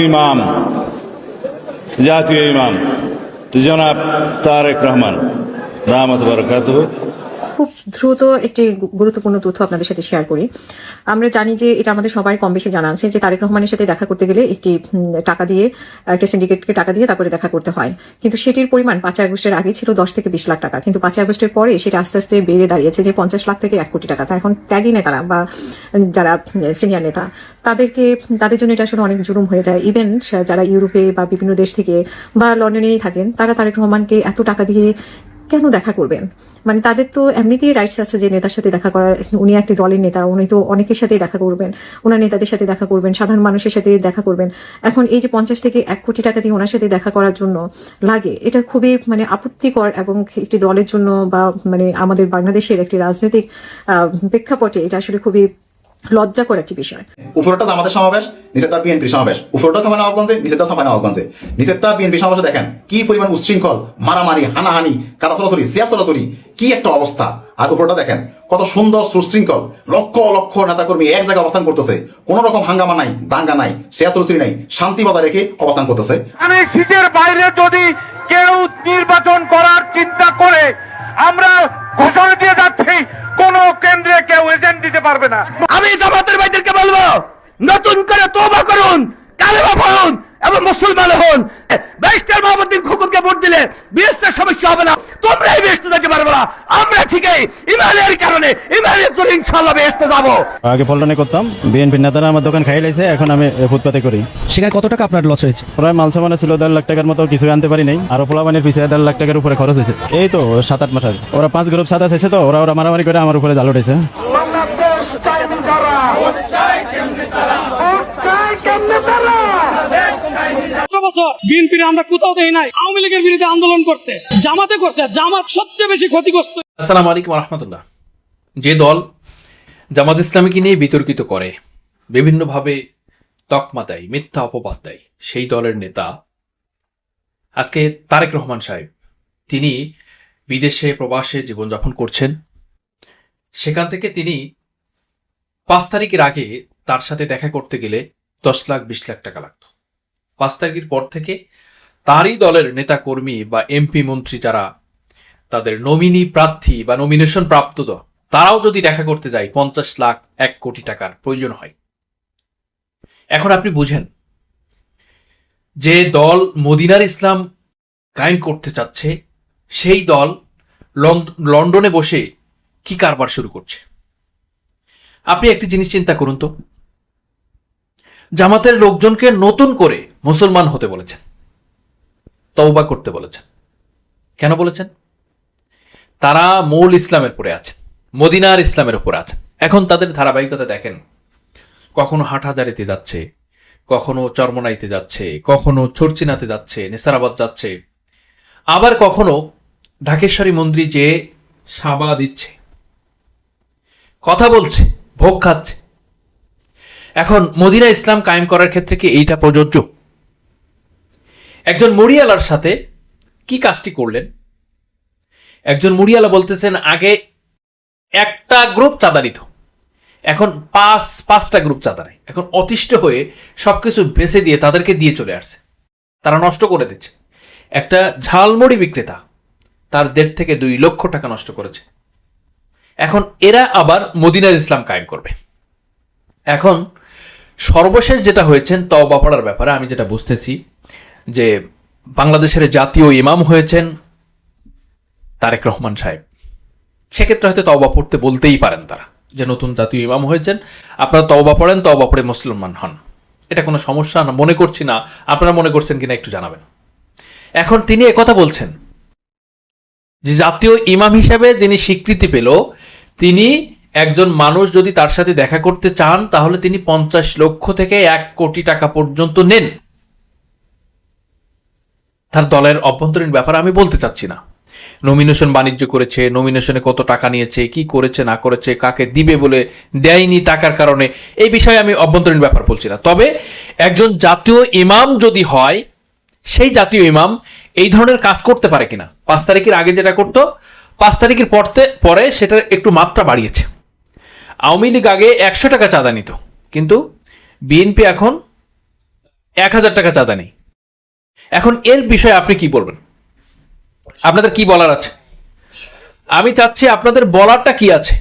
ইমাম জাতীয় ইমাম জনাব তারেক রহমান রাহমত বরকাত খুব দ্রুত একটি গুরুত্বপূর্ণ তথ্য আপনাদের সাথে শেয়ার করি। আমরা জানি যে এটা আমাদের সবাই কম বেশি জানা আছে যে তারেক রহমানের সাথে দেখা করতে গেলে একটি টাকা দিয়ে, একটা সিন্ডিকেটকে টাকা দিয়ে তারপরে দেখা করতে হয়। কিন্তু সেটির পরিমাণ পাঁচই আগস্টের আগে ছিল দশ থেকে বিশ লাখ টাকা। কিন্তু পাঁচই আগস্টের পরে সেটা আস্তে আস্তে বেড়ে দাঁড়িয়েছে যে পঞ্চাশ লাখ থেকে এক কোটি টাকা। তা এখন ত্যাগী নেতারা বা যারা সিনিয়র নেতা, তাদেরকে, তাদের জন্য এটা আসলে অনেক জুলুম হয়ে যায়। ইভেন যারা ইউরোপে বা বিভিন্ন দেশ থেকে বা লন্ডনেই থাকেন, তারা তারেক রহমানকে এত টাকা দিয়ে কেন দেখা করবেন? মানে তাদের তো এমনিতেই রাইটস আছে যে নেতার সাথে দেখা করার, উনি একটি দলের নেতা, উনি তো অনেকের সাথে দেখা করবেন। ওনার নেতাদের সাথে দেখা করবেন, সাধারণ মানুষের সাথে দেখা করবেন। এখন এই যে পঞ্চাশ থেকে এক কোটি টাকা দিয়ে ওনার সাথে দেখা করার জন্য লাগে, এটা খুবই মানে আপত্তিকর এবং একটি দলের জন্য বা মানে আমাদের বাংলাদেশের একটি রাজনৈতিক প্রেক্ষাপটে এটা আসলে খুবই লজ্জাকর একটি বিষয়। উপরটা জামাতের সমাবেশ নিচেরটা বিএনপির সমাবেশ। উপরটা সামান্য নবাবগঞ্জে নিচেরটা সামান্য নবাবগঞ্জে নিচেরটা বিএনপি সমাবেশে দেখেন কি পরিমাণ উচ্ছৃঙ্খল মারামারি হানাহানি কাদা সরাসরি সিয়া সরাসরি কি একটা অবস্থা। আর উপরটা দেখেন কত সুন্দর সুশৃঙ্খল লক্ষ লক্ষ নেতাকর্মী এক জায়গায় অবস্থান করতেছে। কোন রকম হাঙ্গামা নাই দাঙ্গা নাই সিয়া সরাসরি নাই শান্তি বজায় রেখে অবস্থান করতেছে। মানে সিটের বাইরে যদি কেউ নির্বাচন করার চিন্তা করে আমরা ঘোষণা দিয়ে যাচ্ছি, কোন কেন্দ্রে কেউ এজেন্ট দিতে পারবে না। আমি জামাতের ভাইদেরকে বলব, নতুন করে তোবা করুন কালেবা পড়ুন এবং মুসলমান হন। ব্যারিস্টার মোহাম্মদিন খুকুরকে ভোট দিলে বিএসের সমস্যা হবে না। তোমরাই বেসতে যেতে পারবে না। আমরা ঠিকই। ইমানের কারণে ইমানের জন্য ইনশাল্লাহ বেসতে যাব। আগে পল্টনে করতাম। বিএনপির নেতারা আমার দোকান খাই লাইছে। এখন আমি ফুটপাতে করি। সেখানে কত টাকা আপনার লস হয়েছে? প্রায় মাল সামানে ছিল দেড় লাখ টাকার মতো। কিছু আনতে পারি নাই। আর পোলাবানের পিছিয়ে দেড় লাখ টাকার উপরে খরচ হয়েছে। এই তো সাত আট মাস আগে। ওরা পাঁচ গ্রুপ সাত আছে তো। ওরা ওরা মারামারি করে আমার উপরে জাল উঠেছে বাংলাদেশ চাই তারা। চাই কেমনে তারা? বছর বিএনপির আমরা কোথাও দেখি নাই, আওয়ামী লীগের বিরুদ্ধে আন্দোলন করতে। জামাতে করছে, জামাত সবচেয়ে বেশি ক্ষতিগ্রস্ত। আসসালামু আলাইকুম রহমতুল্লাহ। যে দল জামাত ইসলামীকে নিয়ে বিতর্কিত করে, বিভিন্নভাবে তকমা দেয়, মিথ্যা অপবাদ দেয়, সেই দলের নেতা আজকে তারেক রহমান সাহেব, তিনি বিদেশে প্রবাসে জীবনযাপন করছেন। সেখান থেকে তিনি পাঁচ তারিখের আগে তার সাথে দেখা করতে গেলে দশ লাখ, বিশ লাখ টাকা লাগতো। পাঁচ তারিখের পর থেকে তারই দলের নেতা কর্মী বা এমপি মন্ত্রী যারা, তাদের নমিনি প্রার্থী বা নমিনেশন প্রাপ্ত তারাও যদি দেখা করতে যায় পঞ্চাশ লাখ এক কোটি টাকার প্রয়োজন হয়। এখন আপনি বুঝেন যে দল মদিনার ইসলাম কায়েম করতে চাচ্ছে, সেই দল লন্ডনে বসে কি কারবার শুরু করছে? আপনি একটি জিনিস চিন্তা করুন তো। জামাতের লোকজনকে নতুন করে মুসলমান হতে বলেছেন। তওবা করতে বলেছেন। কেন বলেছেন? তারা মূল ইসলামের উপরে আছেন, মদিনার ইসলামের উপরে আছেন। এখন তাদের ধারাবাহিকতা দেখেন। কখনো হাটহাজারিতে যাচ্ছে, কখনো চরমনাইতে যাচ্ছে, কখনো চরচিনাতে যাচ্ছে, নেসারাবাদ যাচ্ছে। আবার কখনো ঢাকেশ্বরী মন্দির যে সাবা দিচ্ছে। কথা বলছে, ভোগ খাচ্ছে। এখন মদিনা ইসলাম কায়েম করার ক্ষেত্রে কি এইটা প্রযোজ্য? একজন মরিয়ালার সাথে কি কাজটি করলেন? একজন মুড়িয়ালা বলতেছেন, আগে একটা গ্রুপ চাঁদা নিত এখন পাঁচ, পাঁচটা গ্রুপ চাঁদা নেয় এখন অতিষ্ঠ হয়ে সবকিছু বেছে দিয়ে তাদেরকে দিয়ে চলে আসছে। তারা নষ্ট করে দিচ্ছে। একটা ঝালমুড়ি বিক্রেতা তার দেড় থেকে দুই লক্ষ টাকা নষ্ট করেছে। এখন এরা আবার মদিনার ইসলাম কায়েম করবে। এখন সর্বশেষ যেটা হয়েছেন তওবা পড়ার ব্যাপারে আমি যেটা বুঝতেছি, যে বাংলাদেশের জাতীয় ইমাম হয়েছেন তারেক রহমান সাহেব। সেক্ষেত্রে হয়তো তওবা পড়তে বলতেই পারেন তারা, যে নতুন জাতীয় ইমাম হয়েছেন। আপনারা তওবা পড়েন, তওবা পড়ে মুসলমান হন। এটা কোনো সমস্যা না, মনে করছি না। আপনারা মনে করছেন কিনা একটু জানাবেন। এখন তিনি কথা বলছেন, যে জাতীয় ইমাম হিসাবে যিনি স্বীকৃতি পেল, তিনি একজন মানুষ যদি তার সাথে দেখা করতে চান, তাহলে তিনি পঞ্চাশ লক্ষ থেকে এক কোটি টাকা পর্যন্ত নেন। তার দলের অভ্যন্তরীণ ব্যাপার আমি বলতে চাচ্ছি না। নমিনেশন বাণিজ্য করেছে নমিনেশনে কত টাকা নিয়েছে, কি করেছে, না করেছে, কাকে দিবে বলে দেয়নি টাকার কারণে, এই বিষয়ে আমি অভ্যন্তরীণ ব্যাপার বলছি না। তবে একজন জাতীয় ইমাম যদি হয়, সেই জাতীয় ইমাম এই ধরনের কাজ করতে পারে কিনা? পাঁচ তারিখের আগে যেটা করতো, পাঁচ তারিখের পরতে, পরে সেটার একটু মাত্রা বাড়িয়েছে। আওয়ামী লীগ আগে একশো টাকা চাঁদা নিত, কিন্তু বিএনপি এখন এক হাজার টাকা চাঁদা নেই। এখন এর বিষয়ে আপনি কি বলবেন? আপনাদের কি বলার আছে? আমি চাচ্ছি আপনাদের বলারটা কি আছে?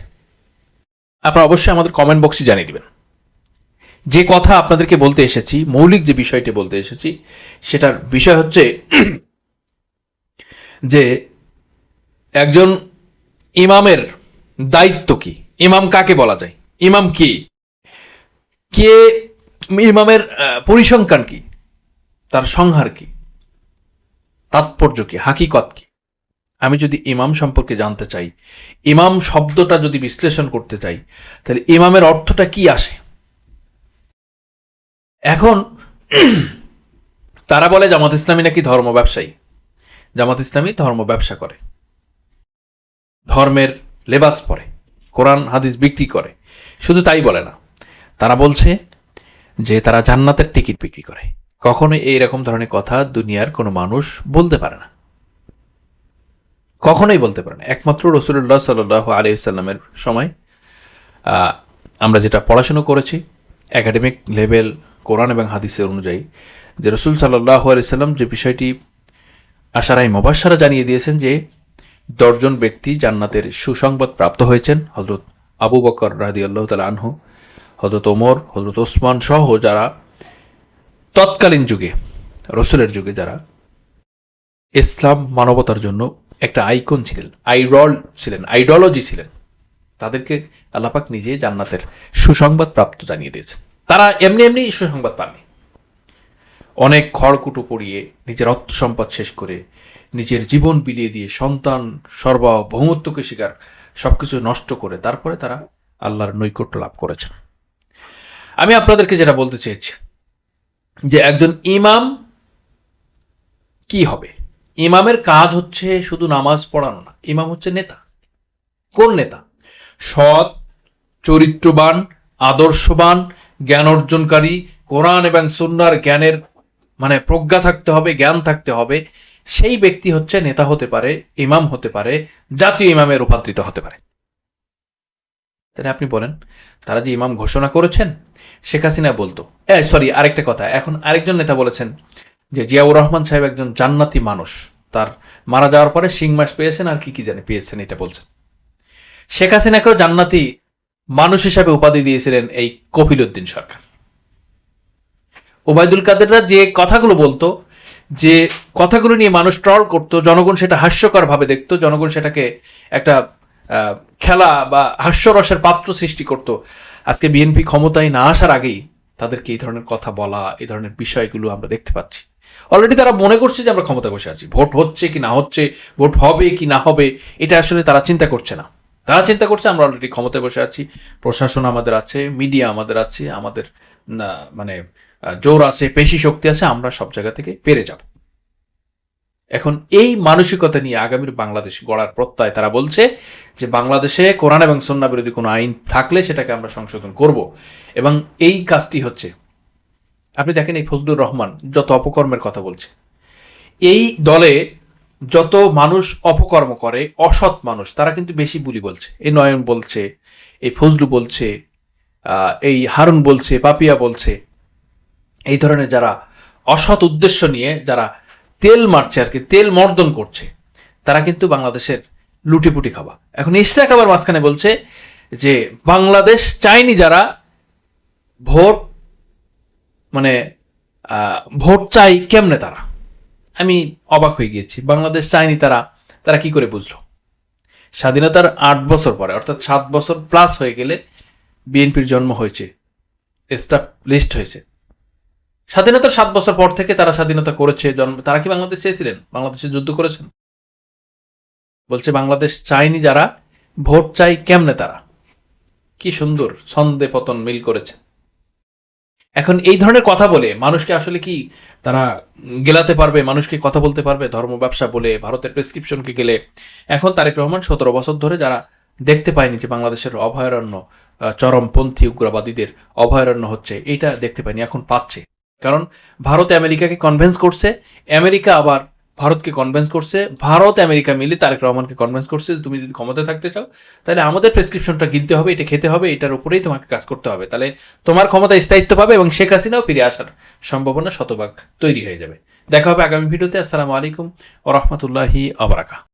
আপনারা অবশ্যই আমাদের কমেন্ট বক্সে জানিয়ে দিবেন। যে কথা আপনাদেরকে বলতে এসেছি, মৌলিক যে বিষয়টি বলতে এসেছি, সেটার বিষয় হচ্ছে যে একজন ইমামের দায়িত্ব কি? ইমাম কাকে বলা যায়? ইমাম কি? কে, ইমামের পরিসংখ্যান কি? তার সংহার কি? তাৎপর্য কি? হাকিকত কি? আমি যদি ইমাম সম্পর্কে জানতে চাই, ইমাম শব্দটা যদি বিশ্লেষণ করতে চাই, তাহলে ইমামের অর্থটা কি আসে? এখন, তারা বলে জামাত ইসলামী নাকি ধর্ম ব্যবসায়ী? জামাত ইসলামী ধর্ম ব্যবসা করে। ধর্মের লেবাস পরে। কোরআন, হাদিস বিক্রি করে। শুধু তাই বলে না, তারা বলছে যে তারা জান্নাতের টিকিট বিক্রি করে। কখনোই এইরকম ধরনের কথা দুনিয়ার কোনো মানুষ বলতে পারে না। কখনোই বলতে পারে না। একমাত্র রসুল্লাহ সাল্লাহ আলিয়াল্লামের সময় আমরা যেটা পড়াশুনো করেছি, একাডেমিক লেভেল কোরআন এবং হাদিসের অনুযায়ী, যে রসুল সাল্লাহ আলিয়াল্লাম যে বিষয়টি আশারাই মোবাসারা জানিয়ে দিয়েছেন যে দশজন ব্যক্তি জান্নাতের সুসংবাদ প্রাপ্ত হয়েছেন। হজরত আবু বকর রাদি আল্লাহ তালা আনহু হজরত ওমর হজরত ওসমান সহ যারা তৎকালীন যুগে, রসুলের যুগে যারা ইসলাম মানবতার জন্য একটা আইকন ছিলেন, আইডল ছিলেন, আইডলজি ছিলেন, তাদেরকে আল্লাপাক নিজে জান্নাতের সুসংবাদ প্রাপ্ত জানিয়ে দিয়েছেন। তারা এমনি এমনি সুসংবাদ পাননি। অনেক খড়কুটো পড়িয়ে নিজের অর্থ সম্পদ শেষ করে নিজের জীবন বিলিয়ে দিয়ে সন্তান সর্বভৌমত্বকে শিকার সবকিছু নষ্ট করে তারপরে তারা আল্লাহর নৈকট্য লাভ করেছেন। আমি আপনাদেরকে যেটা বলতে চেয়েছি, যে একজন ইমাম কি হবে? ইমামের কাজ হচ্ছে শুধু নামাজ পড়ানো না, ইমাম হচ্ছে নেতা। কোন নেতা? সৎ, চরিত্রবান, আদর্শবান, জ্ঞান অর্জনকারী, কোরআন এবং সুন্নার জ্ঞানের মানে প্রজ্ঞা থাকতে হবে, জ্ঞান থাকতে হবে সেই ব্যক্তি হচ্ছে নেতা হতে পারে, ইমাম হতে পারে, জাতীয় ইমামে রূপান্তরিত হতে পারে। তাহলে আপনি বলেন, তারা যে ইমাম ঘোষণা করেছেন, শেখ হাসিনা বলতো। সরি, আরেকটা কথা, এখন আরেকজন নেতা বলেছেন যে জিয়াউর রহমান সাহেব একজন জান্নাতি মানুষ, তার মারা যাওয়ার পরে শিং মাস পেয়েছেন আর কি কি জানে পেয়েছেন, এটা বলছেন। শেখ হাসিনাকেও জান্নাতি মানুষ হিসাবে উপাধি দিয়েছিলেন এই কপিল উদ্দিন সরকার। ওবায়দুল কাদেররা যে কথাগুলো বলতো যে কথাগুলো নিয়ে মানুষ ট্রল করতো, জনগণ সেটা হাস্যকর ভাবে দেখতো, জনগণ সেটাকে একটা খেলা বা হাস্যরসের পাত্র সৃষ্টি করত। আজকে বিএনপি ক্ষমতায় না আসার আগেই তাদেরকে এই ধরনের কথা বলা, এই ধরনের বিষয়গুলো আমরা দেখতে পাচ্ছি। অলরেডি তারা মনে করছে যে আমরা ক্ষমতায় বসে আছি। ভোট হচ্ছে কি না হচ্ছে, ভোট হবে কি না হবে, এটা আসলে তারা চিন্তা করছে না। তারা চিন্তা করছে আমরা অলরেডি ক্ষমতায় বসে আছি, প্রশাসন আমাদের আছে মিডিয়া আমাদের আছে, আমাদের মানে জোর আছে পেশি শক্তি আছে, আমরা সব জায়গা থেকে পেরে যাব। এখন এই মানসিকতা নিয়ে আগামীর বাংলাদেশ গড়ার প্রত্যয় তারা বলছে যে বাংলাদেশে কোরআন এবং সন্না বিরোধী কোনো আইন থাকলে সেটাকে আমরা সংশোধন করব। এবং এই কাজটি হচ্ছে, আপনি দেখেন এই ফজলুর রহমান যত অপকর্মের কথা বলছে, এই দলে যত মানুষ অপকর্ম করে, অসৎ মানুষ, তারা কিন্তু বেশি বুলি বলছে। এই নয়ন বলছে, এই ফজলু বলছে এই হারুন বলছে, পাপিয়া বলছে, এই ধরনের যারা অসৎ উদ্দেশ্য নিয়ে যারা তেল মারছে আর কি, তেল মর্দন করছে, তারা কিন্তু বাংলাদেশের লুটিপুটি খাওয়া এখন ইসরাক আবার মাঝখানে বলছে যে, বাংলাদেশ চায়নি যারা ভোট মানে ভোট চাই কেমনে তারা? আমি অবাক হয়ে গিয়েছি। বাংলাদেশ চায়নি তারা তারা কি করে বুঝলো? স্বাধীনতার আট বছর পরে, অর্থাৎ সাত বছর প্লাস হয়ে গেলে বিএনপির জন্ম হয়েছে লিস্ট হয়েছে। স্বাধীনতার সাত বছর পর থেকে তারা স্বাধীনতা করেছে, জন্ম, তারা কি বাংলাদেশ চেয়েছিলেন? বাংলাদেশে যুদ্ধ করেছেন? বলছে বাংলাদেশ চায়নি যারা, ভোট চাই কেমনে তারা? কি সুন্দর ছন্দে পতন মিল করেছে। এখন এই ধরনের কথা বলে মানুষকে আসলে কি তারা গেলাতে পারবে, মানুষকে কথা বলতে পারবে, ধর্ম ব্যবসা বলে, ভারতের প্রেসক্রিপশনকে গেলে? এখন তারেক রহমান সতেরো বছর ধরে যারা দেখতে পায়নি যে বাংলাদেশের অভয়ারণ্য চরমপন্থী উগ্রবাদীদের অভয়ারণ্য হচ্ছে। এটা দেখতে পাইনি, এখন পাচ্ছে। কারণ ভারত আমেরিকাকে কনভেন্স করছে, আমেরিকা আবার ভারতকে কনভেন্স করছে, ভারত আমেরিকা মিলে তারেক রহমানকে কনভেন্স করছে তুমি যদি ক্ষমতায় থাকতে চাও, তাহলে আমাদের প্রেসক্রিপশনটা গিলতে হবে, এটা খেতে হবে, এটার উপরেই তোমাকে কাজ করতে হবে। তাহলে তোমার ক্ষমতা স্থায়িত্ব পাবে এবং শেখ হাসিনাও ফিরে আসার সম্ভাবনা শতভাগ তৈরি হয়ে যাবে। দেখা হবে আগামী ভিডিওতে, আসসালামু আলাইকুম ও রহমতুল্লাহি আবরাকা